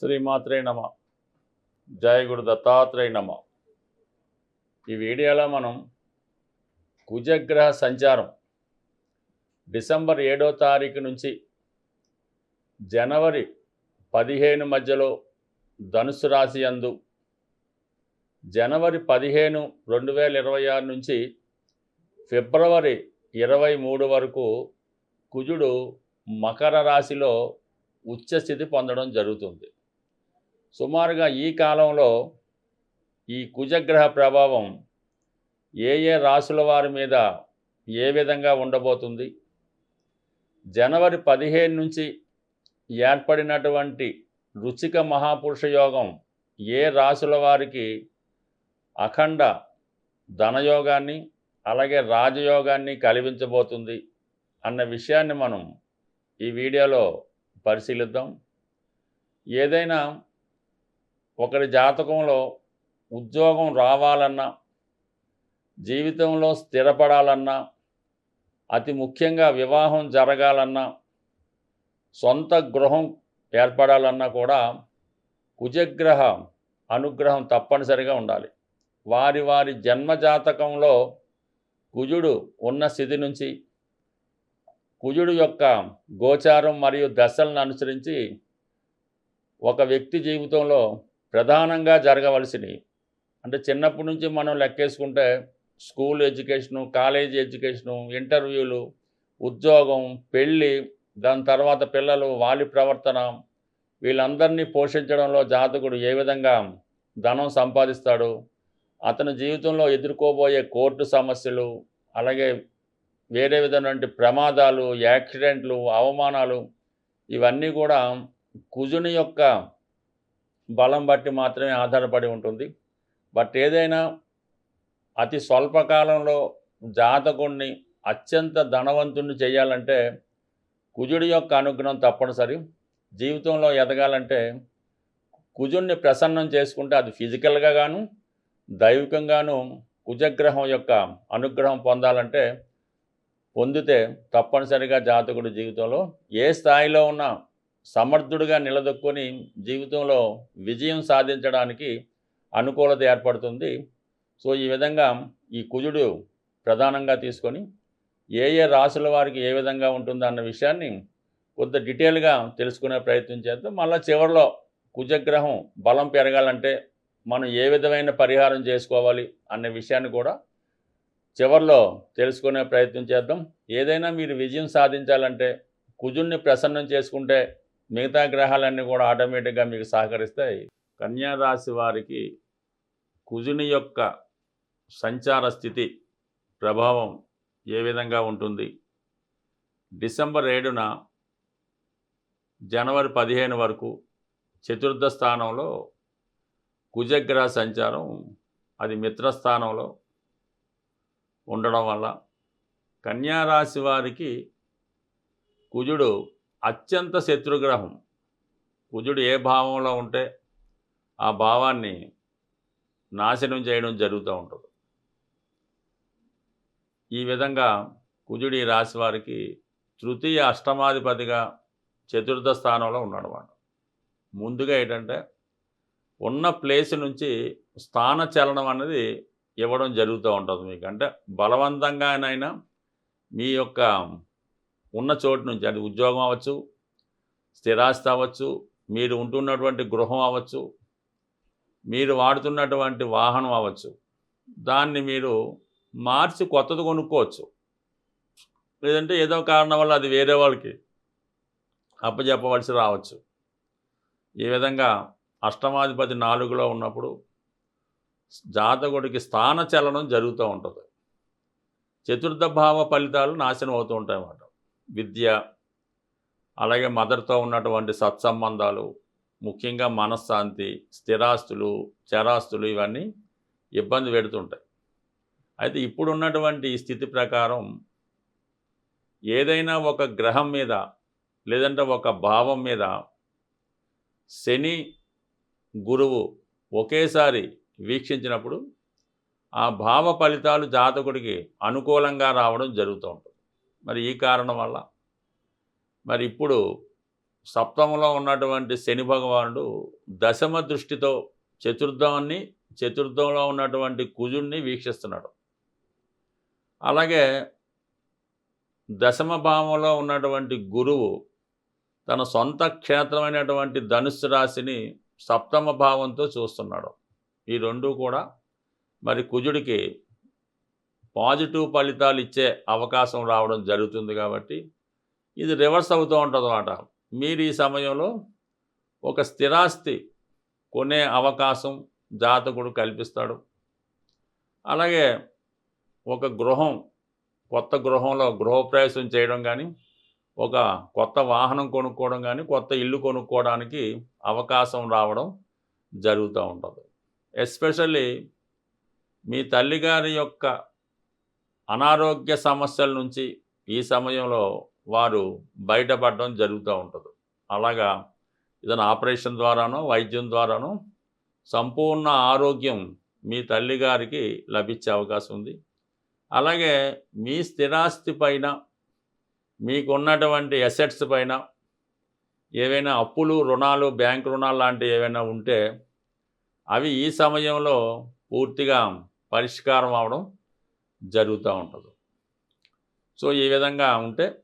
శ్రీమాత్రే నమ. జయ గురు దత్తాత్రేయ నమ. ఈ వీడియోలో మనం కుజగ్రహ సంచారం. డిసెంబర్ ఏడో తారీఖు నుంచి జనవరి పదిహేను మధ్యలో ధనుసు రాశి అందు జనవరి పదిహేను రెండు వేల ఇరవై ఆరు నుంచి ఫిబ్రవరి ఇరవై మూడు వరకు కుజుడు మకర రాశిలో ఉచ్చస్థితి పొందడం జరుగుతుంది. సుమారుగా ఈ కాలంలో ఈ కుజగ్రహ ప్రభావం ఏ ఏ రాశుల వారి మీద ఏ విధంగా ఉండబోతుంది? జనవరి పదిహేను నుంచి ఏర్పడినటువంటి రుచిక మహాపురుష యోగం ఏ రాశుల వారికి అఖండ ధనయోగాన్ని అలాగే రాజయోగాన్ని కలిగించబోతుంది అన్న విషయాన్ని మనం ఈ వీడియోలో పరిశీలిద్దాం. ఏదైనా ఒకరి జాతకంలో ఉద్యోగం రావాలన్నా జీవితంలో స్థిరపడాలన్నా అతి ముఖ్యంగా వివాహం జరగాలన్నా సొంత గృహం ఏర్పడాలన్నా కూడా కుజగ్రహ అనుగ్రహం తప్పనిసరిగా ఉండాలి. వారి వారి జన్మజాతకంలో కుజుడు ఉన్న స్థితి నుంచి కుజుడు యొక్క గోచారం మరియు దశలను అనుసరించి ఒక వ్యక్తి జీవితంలో ప్రధానంగా జరగవలసినవి. అంటే చిన్నప్పటి నుంచి మనం లెక్కేసుకుంటే స్కూల్ ఎడ్యుకేషను కాలేజీ ఎడ్యుకేషను ఇంటర్వ్యూలు ఉద్యోగం పెళ్ళి దాని తర్వాత పిల్లలు వాలి ప్రవర్తన వీళ్ళందరినీ పోషించడంలో జాతకుడు ఏ విధంగా ధనం సంపాదిస్తాడు అతని జీవితంలో ఎదుర్కోబోయే కోర్టు సమస్యలు అలాగే వేరే విధమైనటువంటి ప్రమాదాలు యాక్సిడెంట్లు అవమానాలు ఇవన్నీ కూడా కుజుని యొక్క బలం బట్టి మాత్రమే ఆధారపడి ఉంటుంది. బట్ ఏదైనా అతి స్వల్పకాలంలో జాతకుణ్ణి అత్యంత ధనవంతుణ్ణి చేయాలంటే కుజుడి యొక్క అనుగ్రహం తప్పనిసరి. జీవితంలో ఎదగాలంటే కుజుణ్ణి ప్రసన్నం చేసుకుంటే అది ఫిజికల్గా గాను దైవికంగాను కుజగ్రహం యొక్క అనుగ్రహం పొందాలంటే పొందితే తప్పనిసరిగా జాతకుడి జీవితంలో ఏ స్థాయిలో ఉన్నా సమర్థుడిగా నిలదొక్కుని జీవితంలో విజయం సాధించడానికి అనుకూలత ఏర్పడుతుంది. సో ఈ విధంగా ఈ కుజుడు ప్రధానంగా తీసుకొని ఏ ఏ రాసుల వారికి ఏ విధంగా ఉంటుందో అన్న విషయాన్ని కొంత డీటెయిల్గా తెలుసుకునే ప్రయత్నం చేద్దాం. మళ్ళీ చివరిలో కుజగ్రహం బలం పెరగాలంటే మనం ఏ విధమైన పరిహారం చేసుకోవాలి అనే విషయాన్ని కూడా చివరిలో తెలుసుకునే ప్రయత్నం చేద్దాం. ఏదైనా మీరు విజయం సాధించాలంటే కుజుణ్ణి ప్రసన్నం చేసుకుంటే మిగతా గ్రహాలన్నీ కూడా ఆటోమేటిక్గా మీకు సహకరిస్తాయి. కన్యా రాశి వారికి కుజుని యొక్క సంచార స్థితి ప్రభావం ఏ విధంగా ఉంటుంది? డిసెంబర్ ఏడున జనవరి పదిహేను వరకు చతుర్థ స్థానంలో కుజగ్రహ సంచారం అది మిత్రస్థానంలో ఉండడం వల్ల కన్యారాశి వారికి కుజుడు అత్యంత శత్రుగ్రహం. కుజుడు ఏ భావంలో ఉంటే ఆ భావాన్ని నాశనం చేయడం జరుగుతూ ఉంటుంది. ఈ విధంగా కుజుడి రాశి వారికి తృతీయ అష్టమాధిపతిగా చతుర్థ స్థానంలో ఉన్నాడు వాడు. ముందుగా ఏంటంటే ఉన్న ప్లేస్ నుంచి స్థాన చలనం అనేది ఇవ్వడం జరుగుతూ ఉంటుంది మీకు. అంటే బలవంతంగానైనా మీ యొక్క ఉన్న చోటు నుంచి అది ఉద్యోగం అవ్వచ్చు స్థిరాస్తి అవ్వచ్చు మీరు ఉంటున్నటువంటి గృహం అవ్వచ్చు మీరు వాడుతున్నటువంటి వాహనం అవ్వచ్చు దాన్ని మీరు మార్చి కొత్తది కొనుక్కోవచ్చు. లేదంటే ఏదో కారణం వల్ల అది వేరే వాళ్ళకి అప్పచెప్పవలసి రావచ్చు. ఈ విధంగా అష్టమాధిపతి నాలుగులో ఉన్నప్పుడు జాతకుడికి స్థాన చలనం జరుగుతూ ఉంటుంది. చతుర్థ భావ ఫలితాలు నాశనం అవుతూ ఉంటాయి అన్నమాట విద్య అలాగే మదర్తో ఉన్నటువంటి సత్సంబంధాలు ముఖ్యంగా మనశ్శాంతి స్థిరాస్తులు చరాస్తులు ఇవన్నీ ఇబ్బంది పెడుతుంటాయి. అయితే ఇప్పుడున్నటువంటి స్థితి ప్రకారం ఏదైనా ఒక గ్రహం మీద లేదంటే ఒక భావం మీద శని గురువు ఒకేసారి వీక్షించినప్పుడు ఆ భావ ఫలితాలు జాతకుడికి అనుకూలంగా రావడం జరుగుతూ ఉంటుంది. మరి ఈ కారణం వల్ల. మరి ఇప్పుడు సప్తమంలో ఉన్నటువంటి శని భగవానుడు దశమ దృష్టితో చతుర్థాన్ని చతుర్థంలో ఉన్నటువంటి కుజుడిని వీక్షిస్తున్నాడు. అలాగే దశమ భావంలో ఉన్నటువంటి గురువు తన సొంత క్షేత్రమైనటువంటి ధనుస్సు రాశిని సప్తమ భావంతో చూస్తున్నాడు. ఈ రెండు కూడా మరి కుజుడికి పాజిటివ్ ఫలితాలు ఇచ్చే అవకాశం రావడం జరుగుతుంది కాబట్టి ఇది రివర్స్ అవుతూ ఉంటుంది అన్నమాట మీరు ఈ సమయంలో ఒక స్థిరాస్తి కొనే అవకాశం జాతకుడు కల్పిస్తాడు. అలాగే ఒక గృహం కొత్త గృహంలో గృహప్రవేశం చేయడం కానీ ఒక కొత్త వాహనం కొనుక్కోవడం కానీ కొత్త ఇల్లు కొనుక్కోవడానికి అవకాశం రావడం జరుగుతూ ఉంటుంది. ఎస్పెషల్లీ మీ తల్లిగారి యొక్క అనారోగ్య సమస్యల నుంచి ఈ సమయంలో వారు బయటపడడం జరుగుతూ ఉంటుంది. అలాగా ఏదైనా ఆపరేషన్ ద్వారానో వైద్యం ద్వారానో సంపూర్ణ ఆరోగ్యం మీ తల్లిగారికి లభించే అవకాశం ఉంది. అలాగే మీ స్థిరాస్తి పైన మీకున్నటువంటి అసెట్స్ పైన ఏవైనా అప్పులు రుణాలు బ్యాంక్ రుణాలు లాంటివి ఏవైనా ఉంటే అవి ఈ సమయంలో పూర్తిగా పరిష్కారం అవడం జరుగుతూ ఉంటుంది. సో ఈ విధంగా ఉంటే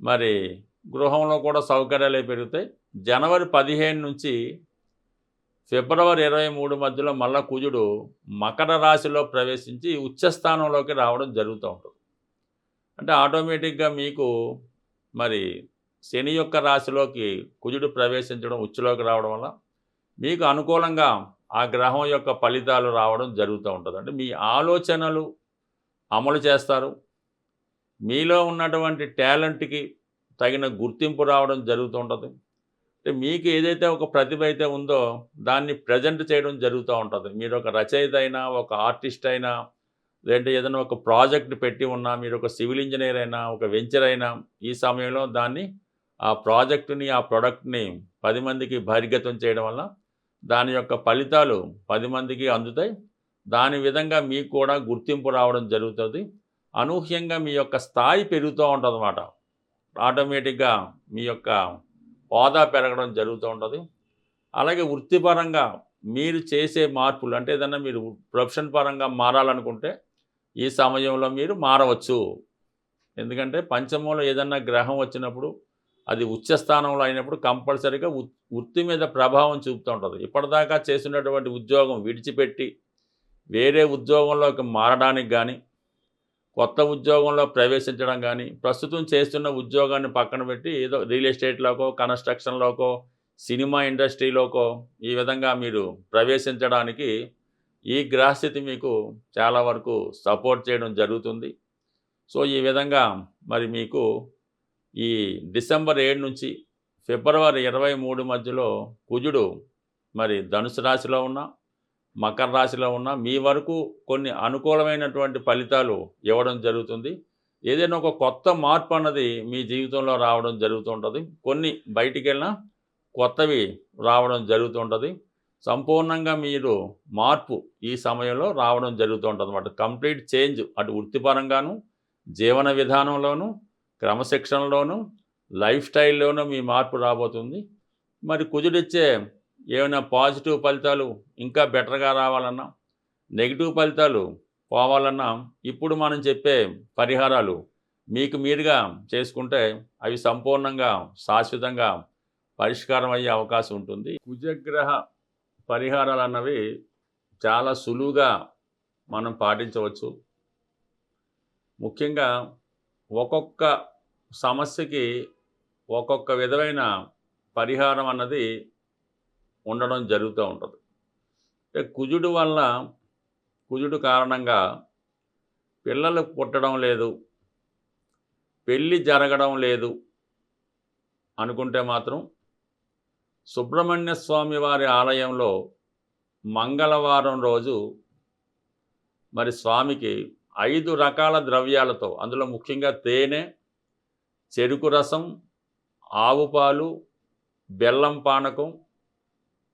మరి గృహంలో కూడా సౌకర్యాలు పెరుగుతాయి. జనవరి పదిహేను నుంచి ఫిబ్రవరి ఇరవై మూడు మధ్యలో మళ్ళా కుజుడు మకర రాశిలో ప్రవేశించి ఉచ్చస్థానంలోకి రావడం జరుగుతూ ఉంటుంది. అంటే ఆటోమేటిక్గా మీకు మరి శని యొక్క రాశిలోకి కుజుడు ప్రవేశించడం ఉచ్చులోకి రావడం వల్ల మీకు అనుకూలంగా ఆ గ్రహం యొక్క ఫలితాలు రావడం జరుగుతూ ఉంటుంది. అంటే మీ ఆలోచనలు అమలు చేస్తారు. మీలో ఉన్నటువంటి టాలెంట్కి తగిన గుర్తింపు రావడం జరుగుతూ ఉంటుంది. అంటే మీకు ఏదైతే ఒక ప్రతిభ అయితే ఉందో దాన్ని ప్రజెంట్ చేయడం జరుగుతూ ఉంటుంది. మీరు ఒక రచయిత అయినా ఒక ఆర్టిస్ట్ అయినా లేదంటే ఏదైనా ఒక ప్రాజెక్ట్ పెట్టి ఉన్నా మీరు ఒక సివిల్ ఇంజనీర్ అయినా ఒక వెంచర్ అయినా ఈ సమయంలో దాన్ని ఆ ప్రాజెక్టుని ఆ ప్రొడక్ట్ని పది మందికి బహిర్గతం చేయడం వల్ల దాని యొక్క ఫలితాలు పది మందికి అందుతాయి. దాని విధంగా మీకు కూడా గుర్తింపు రావడం జరుగుతుంది. అనూహ్యంగా మీ యొక్క స్థాయి పెరుగుతూ ఉంటుంది అన్నమాట ఆటోమేటిక్గా మీ యొక్క హోదా పెరగడం జరుగుతూ ఉంటుంది. అలాగే వృత్తిపరంగా మీరు చేసే మార్పులు అంటే ఏదన్నా మీరు ప్రొఫెషన్ పరంగా మారాలనుకుంటే ఈ సమయంలో మీరు మారవచ్చు. ఎందుకంటే పంచమంలో ఏదన్నా గ్రహం వచ్చినప్పుడు అది ఉచ్చస్థానంలో అయినప్పుడు కంపల్సరీగా వృత్తి మీద ప్రభావం చూపుతూ ఉంటుంది. ఇప్పటిదాకా చేసినటువంటి ఉద్యోగం విడిచిపెట్టి వేరే ఉద్యోగంలోకి మారడానికి కానీ కొత్త ఉద్యోగంలో ప్రవేశించడం కానీ ప్రస్తుతం చేస్తున్న ఉద్యోగాన్ని పక్కన పెట్టి ఏదో రియల్ ఎస్టేట్లోకో కన్స్ట్రక్షన్లోకో సినిమా ఇండస్ట్రీలోకో ఈ విధంగా మీరు ప్రవేశించడానికి ఈ గ్రహస్థితి మీకు చాలా వరకు సపోర్ట్ చేయడం జరుగుతుంది. సో ఈ విధంగా మరి మీకు ఈ డిసెంబర్ ఏడు నుంచి ఫిబ్రవరి ఇరవై మూడు మధ్యలో కుజుడు మరి ధనుసు రాశిలో ఉన్న మకర రాశిలో ఉన్న మీ వరకు కొన్ని అనుకూలమైనటువంటి ఫలితాలు ఇవ్వడం జరుగుతుంది. ఏదైనా ఒక కొత్త మార్పు అన్నది మీ జీవితంలో రావడం జరుగుతుంటుంది. కొన్ని బయటికి వెళ్ళినా కొత్తవి రావడం జరుగుతుంటుంది. సంపూర్ణంగా మీరు మార్పు ఈ సమయంలో రావడం జరుగుతుంటుంది అన్నమాట కంప్లీట్ చేంజ్ అటు వృత్తిపరంగాను జీవన విధానంలోనూ క్రమశిక్షణలోనూ లైఫ్ స్టైల్లోనూ మీ మార్పు రాబోతుంది. మరి కుజుడిచ్చే ఏమైనా పాజిటివ్ ఫలితాలు ఇంకా బెటర్గా రావాలన్నా నెగిటివ్ ఫలితాలు పోవాలన్నా ఇప్పుడు మనం చెప్పే పరిహారాలు మీకు మీరుగా చేసుకుంటే అవి సంపూర్ణంగా శాశ్వతంగా పరిష్కారం అయ్యే అవకాశం ఉంటుంది. కుజగ్రహ పరిహారాలు అన్నవి చాలా సులువుగా మనం పాటించవచ్చు. ముఖ్యంగా ఒక్కొక్క సమస్యకి ఒక్కొక్క విధమైన పరిహారం అన్నది ఉండడం జరుగుతూ ఉంటుంది. అంటే కుజుడు వల్ల కుజుడు కారణంగా పిల్లలు పుట్టడం లేదు పెళ్ళి జరగడం లేదు అనుకుంటే మాత్రం సుబ్రహ్మణ్య స్వామి వారి ఆలయంలో మంగళవారం రోజు మరి స్వామికి ఐదు రకాల ద్రవ్యాలతో అందులో ముఖ్యంగా తేనె చెరుకు రసం ఆవు పాలు బెల్లం పానకం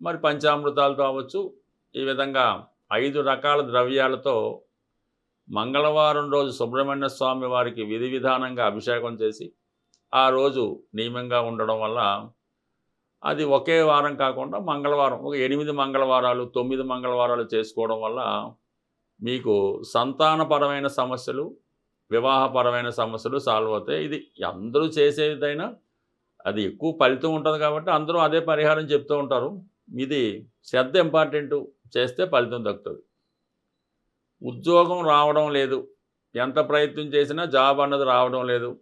మరి పంచామృతాలతో అవ్వచ్చు ఈ విధంగా ఐదు రకాల ద్రవ్యాలతో మంగళవారం రోజు సుబ్రహ్మణ్య స్వామి వారికి విధి విధానంగా అభిషేకం చేసి ఆ రోజు నియమంగా ఉండడం వల్ల అది ఒకే వారం కాకుండా మంగళవారం ఒక ఎనిమిది మంగళవారాలు తొమ్మిది మంగళవారాలు చేసుకోవడం వల్ల మీకు సంతానపరమైన సమస్యలు వివాహపరమైన సమస్యలు సాల్వ్ అవుతాయి. ఇది అందరూ చేసేదైనా అది ఎక్కువ ఫలితం ఉంటుంది కాబట్టి అందరూ అదే పరిహారం చెప్తూ ఉంటారు. ఇది శ్రద్ధ ఇంపార్టెంట్ చేస్తే ఫలితం దక్కుతుంది. ఉద్యోగం రావడం లేదు. ఎంత ప్రయత్నం చేసినా జాబ్ అన్నది రావడం లేదు.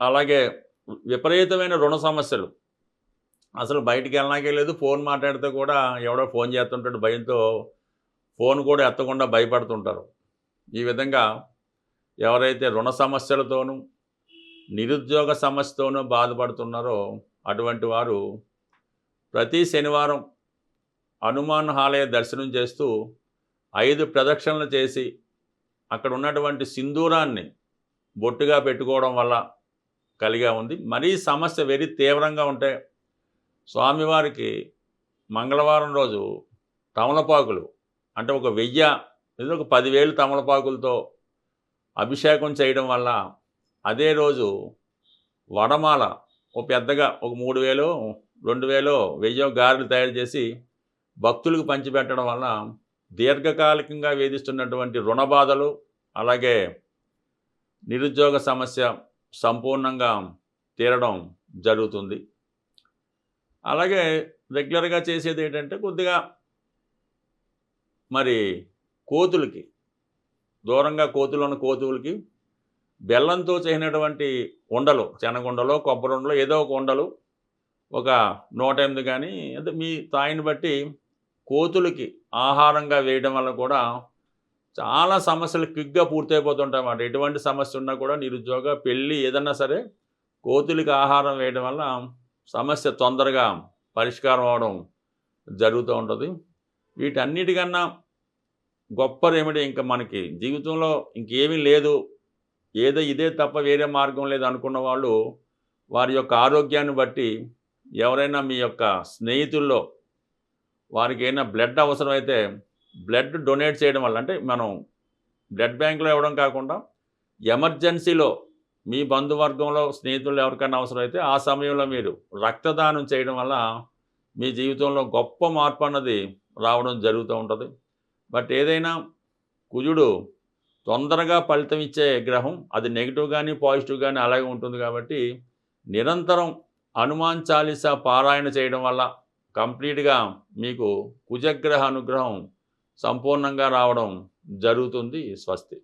అలాగే విపరీతమైన రుణ సమస్యలు. అసలు బయటికి వెళ్ళినాకే లేదు. ఫోన్ మాట్లాడితే కూడా ఎవడో ఫోన్ చేస్తుంటాడు భయంతో ఫోన్ కూడా ఎత్తకుండా భయపడుతుంటారు. ఈ విధంగా ఎవరైతే రుణ సమస్యలతోనూ నిరుద్యోగ సమస్యతోనూ బాధపడుతున్నారో అటువంటి వారు ప్రతి శనివారం హనుమాన్ ఆలయ దర్శనం చేస్తూ ఐదు ప్రదక్షిణలు చేసి అక్కడ ఉన్నటువంటి సింధూరాన్ని బొట్టుగా పెట్టుకోవడం వల్ల కలిగా ఉంది. మరీ సమస్య వెరీ తీవ్రంగా ఉంటే స్వామివారికి మంగళవారం రోజు తమలపాకులు అంటే ఒక వెయ్యి లేదా ఒక పదివేలు తమలపాకులతో అభిషేకం చేయడం వల్ల అదే రోజు వడమాల ఒక పెద్దగా ఒక మూడు వేలు రెండు వేలు వెయ్యో గారెలు తయారు చేసి భక్తులకు పంచిపెట్టడం వల్ల దీర్ఘకాలికంగా వేధిస్తున్నటువంటి రుణ బాధలు అలాగే నిరుద్యోగ సమస్య సంపూర్ణంగా తీరడం జరుగుతుంది. అలాగే రెగ్యులర్గా చేసేది ఏంటంటే కొద్దిగా మరి కోతులకి దూరంగా కోతులు ఉన్న కోతులకి బెల్లంతో చేసినటువంటి ఉండలు శనగుండలో కొబ్బరి ఉండలు ఏదో ఒక ఉండలు ఒక నూట ఎనిమిది కానీ అంటే మీ తాయిని బట్టి కోతులకి ఆహారంగా వేయడం వల్ల కూడా చాలా సమస్యలు క్విక్గా పూర్తయిపోతుంటాయన్నమాట ఎటువంటి సమస్య ఉన్నా కూడా నిరుద్యోగ పెళ్ళి ఏదన్నా సరే కోతులకి ఆహారం వేయడం వల్ల సమస్య తొందరగా పరిష్కారం అవడం జరుగుతూ ఉంటుంది. వీటన్నిటికన్నా గొప్ప రెమెడీ ఇంకా మనకి జీవితంలో ఇంకేమీ లేదు. ఏదో ఇదే తప్ప వేరే మార్గం లేదు అనుకున్న వాళ్ళు వారి యొక్క ఆరోగ్యాన్ని బట్టి ఎవరైనా మీ యొక్క స్నేహితుల్లో వారికి ఏమైనా బ్లడ్ అవసరమైతే బ్లడ్ డొనేట్ చేయడం వల్ల అంటే మనం బ్లడ్ బ్యాంకులో ఇవ్వడం కాకుండా ఎమర్జెన్సీలో మీ బంధువర్గంలో స్నేహితులు ఎవరికైనా అవసరమైతే ఆ సమయంలో మీరు రక్తదానం చేయడం వల్ల మీ జీవితంలో గొప్ప మార్పు అన్నది రావడం జరుగుతూ ఉంటుంది. బట్ ఏదైనా కుజుడు తొందరగా ఫలితం ఇచ్చే గ్రహం అది నెగిటివ్ కానీ పాజిటివ్ కానీ అలాగే ఉంటుంది కాబట్టి నిరంతరం హనుమాన్ చాలీసా పారాయణ చేయడం వల్ల కంప్లీట్గా మీకు కుజగ్రహ అనుగ్రహం సంపూర్ణంగా రావడం జరుగుతుంది. స్వస్తి.